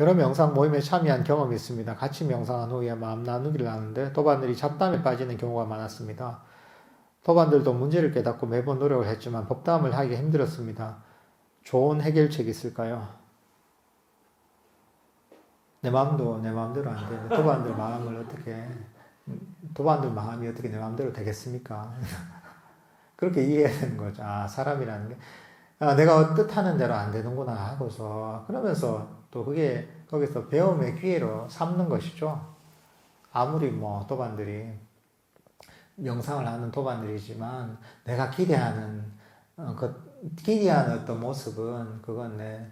여러 명상 모임에 참여한 경험이 있습니다. 같이 명상한 후에 마음 나누기를 하는데 도반들이 잡담에 빠지는 경우가 많았습니다. 도반들도 문제를 깨닫고 매번 노력을 했지만 법담을 하기 힘들었습니다. 좋은 해결책이 있을까요? 내 마음도 내 마음대로 안 되는데 도반들 마음을 어떻게 도반들 마음이 어떻게 내 마음대로 되겠습니까? 그렇게 이해해야 되는 거죠. 아 사람이라는 게 아, 내가 뜻하는 대로 안 되는구나 하고서 그러면서 또 그게 거기서 배움의 기회로 삼는 것이죠. 아무리 뭐 도반들이 명상을 하는 도반들이지만 내가 기대하는 어, 그 기대하는 어떤 모습은 그건 내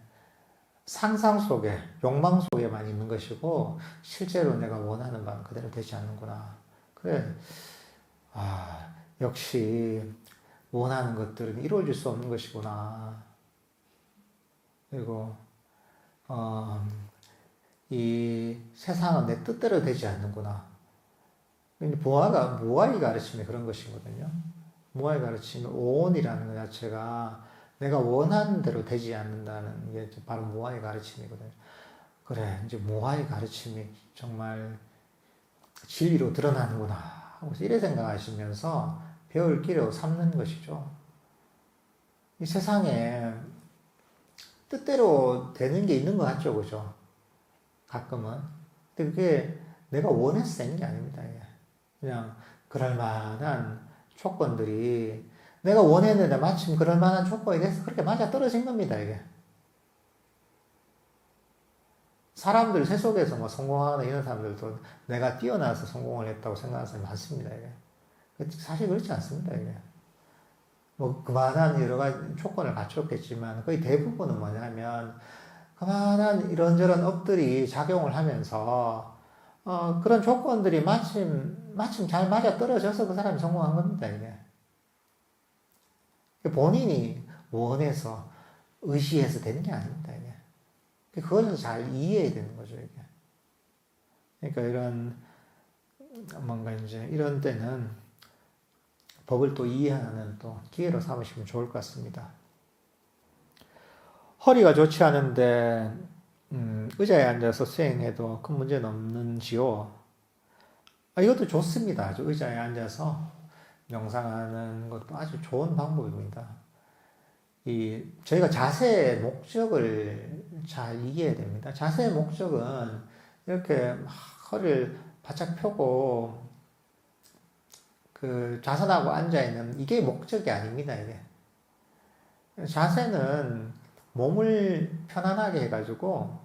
상상 속에 욕망 속에만 있는 것이고 실제로 내가 원하는 바는 그대로 되지 않는구나. 그래 아 역시 원하는 것들은 이루어질 수 없는 것이구나. 그리고 어, 이 세상은 내 뜻대로 되지 않는구나. 무아가 무아의 가르침이 그런 것이거든요. 무아의 가르침이 오온이라는 것 자체가 내가 원하는 대로 되지 않는다는 게 바로 무아의 가르침이거든요. 그래 이제 무아의 가르침이 정말 진리로 드러나는구나 하고 이래 생각하시면서 배울 길을 삼는 것이죠. 이 세상에 뜻대로 되는 게 있는 것 같죠, 그죠? 가끔은. 근데 그게 내가 원해서 되는 게 아닙니다. 그냥 그럴 만한 조건들이 내가 원했는데 마침 그럴 만한 조건이 돼서 그렇게 맞아 떨어진 겁니다, 이게. 사람들 세속에서 뭐 성공하는 이런 사람들도 내가 뛰어나서 성공을 했다고 생각하는 사람이 많습니다, 이게. 사실 그렇지 않습니다, 이게. 뭐, 그만한 여러 가지 조건을 갖췄겠지만, 거의 대부분은 뭐냐면, 그만한 이런저런 업들이 작용을 하면서, 어, 그런 조건들이 마침, 마침 잘 맞아 떨어져서 그 사람이 성공한 겁니다, 이게. 본인이 원해서, 의지해서 되는 게 아닙니다, 이게. 그것을 잘 이해해야 되는 거죠, 이게. 그러니까 이런, 뭔가 이제, 이런 때는 법을 또 이해하는 또 기회로 삼으시면 좋을 것 같습니다. 허리가 좋지 않은데, 음, 의자에 앉아서 수행해도 큰 문제는 없는지요? 아, 이것도 좋습니다. 의자에 앉아서 명상하는 것도 아주 좋은 방법입니다. 이, 저희가 자세의 목적을 잘 이해해야 됩니다. 자세의 목적은 이렇게 막 허리를 바짝 펴고 그 좌선하고 앉아 있는 이게 목적이 아닙니다. 이게 자세는 몸을 편안하게 해가지고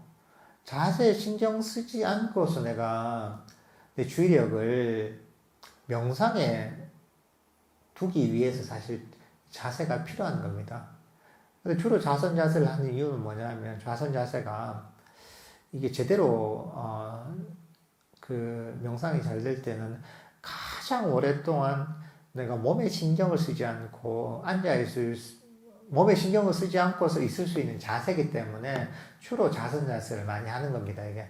자세에 신경 쓰지 않고서 내가 내 주의력을 명상에 두기 위해서 사실 자세가 필요한 겁니다. 근데 주로 좌선 자세를 하는 이유는 뭐냐면 좌선 자세가 이게 제대로 어, 그 명상이 잘 될 때는 가장 오랫동안 내가 몸에 신경을 쓰지 않고 앉아 있을 몸에 신경을 쓰지 않고서 있을 수 있는 자세이기 때문에 주로 자선 자세를 많이 하는 겁니다, 이게.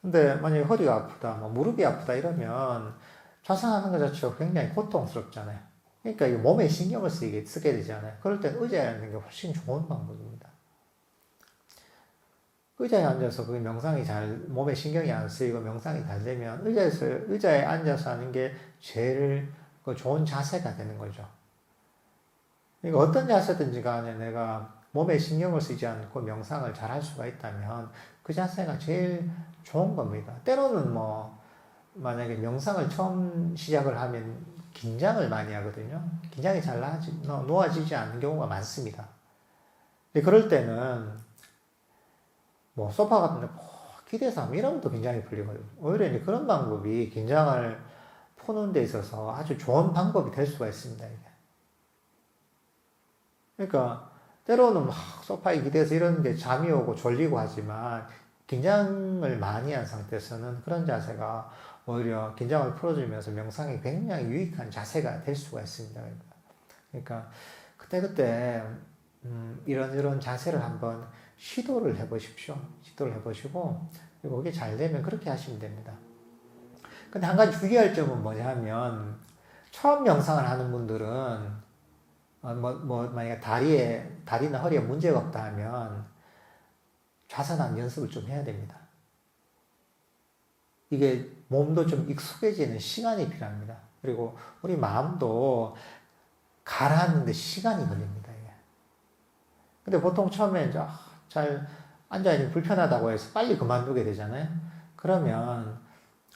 근데 만약에 허리가 아프다, 뭐 무릎이 아프다 이러면 좌선하는 것 자체가 굉장히 고통스럽잖아요. 그러니까 이 몸에 신경을 쓰게, 쓰게 되잖아요. 그럴 땐 의자에 앉는 게 훨씬 좋은 방법입니다. 의자에 앉아서 그 명상이 잘, 몸에 신경이 안 쓰이고 명상이 잘 되면 의자에서, 의자에 앉아서 하는 게 제일 그 좋은 자세가 되는 거죠. 그러니까 어떤 자세든지 간에 내가 몸에 신경을 쓰지 않고 명상을 잘 할 수가 있다면 그 자세가 제일 좋은 겁니다. 때로는 뭐, 만약에 명상을 처음 시작을 하면 긴장을 많이 하거든요. 긴장이 잘 나지, 놓아지지 않는 경우가 많습니다. 그럴 때는 뭐 소파 같은 데 기대서 하면 또 긴장이 풀리거든요. 오히려 이제 그런 방법이 긴장을 푸는 데 있어서 아주 좋은 방법이 될 수가 있습니다. 이게. 그러니까 때로는 막 소파에 기대서 게 잠이 오고 졸리고 하지만 긴장을 많이 한 상태에서는 그런 자세가 오히려 긴장을 풀어주면서 명상이 굉장히 유익한 자세가 될 수가 있습니다. 그러니까 그때그때 음, 이런 이런 자세를 한번 시도를 해보십시오. 시도를 해보시고 그리고 그게 잘 되면 그렇게 하시면 됩니다. 근데 한 가지 주의할 점은 뭐냐면 처음 명상을 하는 분들은 어, 뭐, 뭐, 만약에 다리에, 다리나 허리에 문제가 없다 하면 자선한 연습을 좀 해야 됩니다. 이게 몸도 좀 익숙해지는 시간이 필요합니다. 그리고 우리 마음도 가라앉는데 시간이 걸립니다. 근데 보통 처음에 이제 아, 잘 앉아있는 불편하다고 해서 빨리 그만두게 되잖아요. 그러면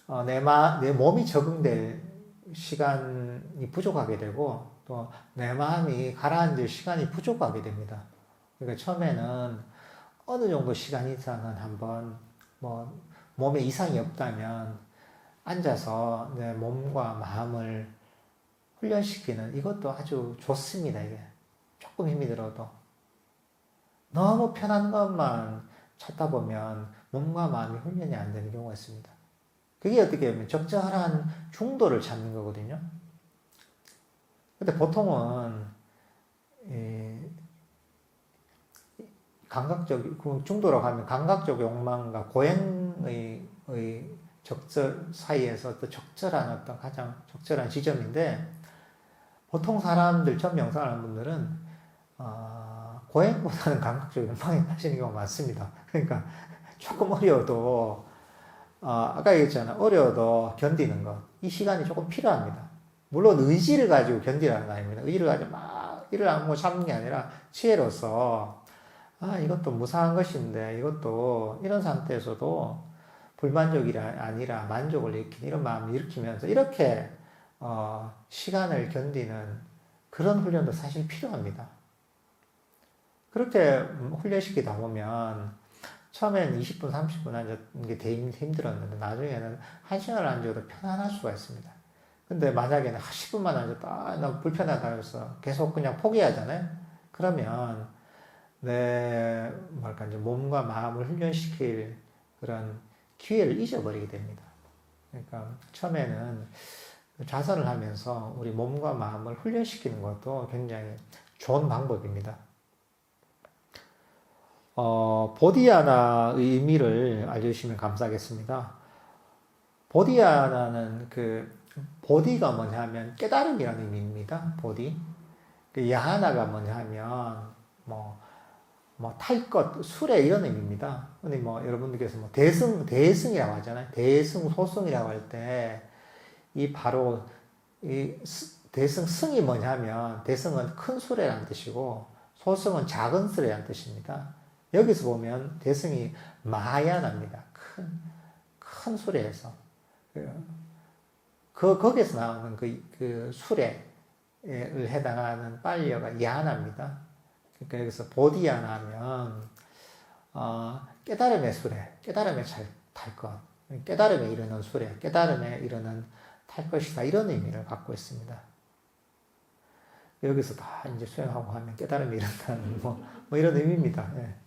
어, 내, 마, 내 몸이 적응될 시간이 부족하게 되고 또 내 마음이 가라앉을 시간이 부족하게 됩니다. 그러니까 처음에는 어느 정도 시간 이상은 한번 뭐 몸에 이상이 없다면 앉아서 내 몸과 마음을 훈련시키는 이것도 아주 좋습니다. 이게 조금 힘이 들어도 너무 편한 것만 찾다 보면 몸과 마음이 훈련이 안 되는 경우가 있습니다. 그게 어떻게 보면 적절한 중도를 찾는 거거든요. 근데 보통은 이 감각적 그 중도로 가면 감각적 욕망과 고행의 의 적절 사이에서 또 적절한 어떤 가장 적절한 지점인데 보통 사람들 처음 명상하는 분들은 어, 고행보다는 감각적 욕망에 빠지는 경우가 많습니다. 그러니까 조금 어려워도 어, 아까 얘기했잖아 어려워도 견디는 것 이 시간이 조금 필요합니다. 물론 의지를 가지고 견디라는 거 아닙니다. 의지를 가지고 막 이를 안고 참는 게 아니라 지혜로서 아 이것도 무상한 것인데 이것도 이런 상태에서도 불만족이 아니라 만족을 일으키는 이런 마음을 일으키면서 이렇게 어, 시간을 견디는 그런 훈련도 사실 필요합니다. 그렇게 훈련시키다 보면 처음엔 20분, 30분 앉는 게 되게 힘들었는데 나중에는 1시간을 앉아도 편안할 수가 있습니다. 근데 만약에는 10분만 앉았다, 아, 나 불편하다 해서 계속 그냥 포기하잖아요? 그러면 내, 뭐랄까, 이제 몸과 마음을 훈련시킬 그런 기회를 잊어버리게 됩니다. 그러니까 처음에는 자선을 하면서 우리 몸과 마음을 훈련시키는 것도 굉장히 좋은 방법입니다. 어, 보디아나의 의미를 알려주시면 감사하겠습니다. 보디아나는 그 보디가 뭐냐 하면 깨달음이라는 의미입니다. 보디. 그 야하나가 뭐냐 하면 뭐, 뭐 탈 것, 수레 이런 의미입니다. 근데 뭐 여러분들께서 뭐 대승, 대승이라고 하잖아요. 대승, 소승이라고 할 때 이 바로 이 대승, 승이 뭐냐 하면 대승은 큰 수레라는 뜻이고 소승은 작은 수레라는 뜻입니다. 여기서 보면 대승이 마야납니다. 큰, 큰 수레에서. 그, 거기서 나오는 그, 그 수레를 해당하는 빨리어가 야나입니다. 그러니까 여기서 보디야나면, 어, 깨달음의 수레, 깨달음에 탈 것, 깨달음에 이르는 수레, 깨달음에 이르는 탈 것이다. 이런 의미를 갖고 있습니다. 여기서 다 이제 수행하고 하면 깨달음이 이른다는 뭐, 뭐 이런 의미입니다. 예.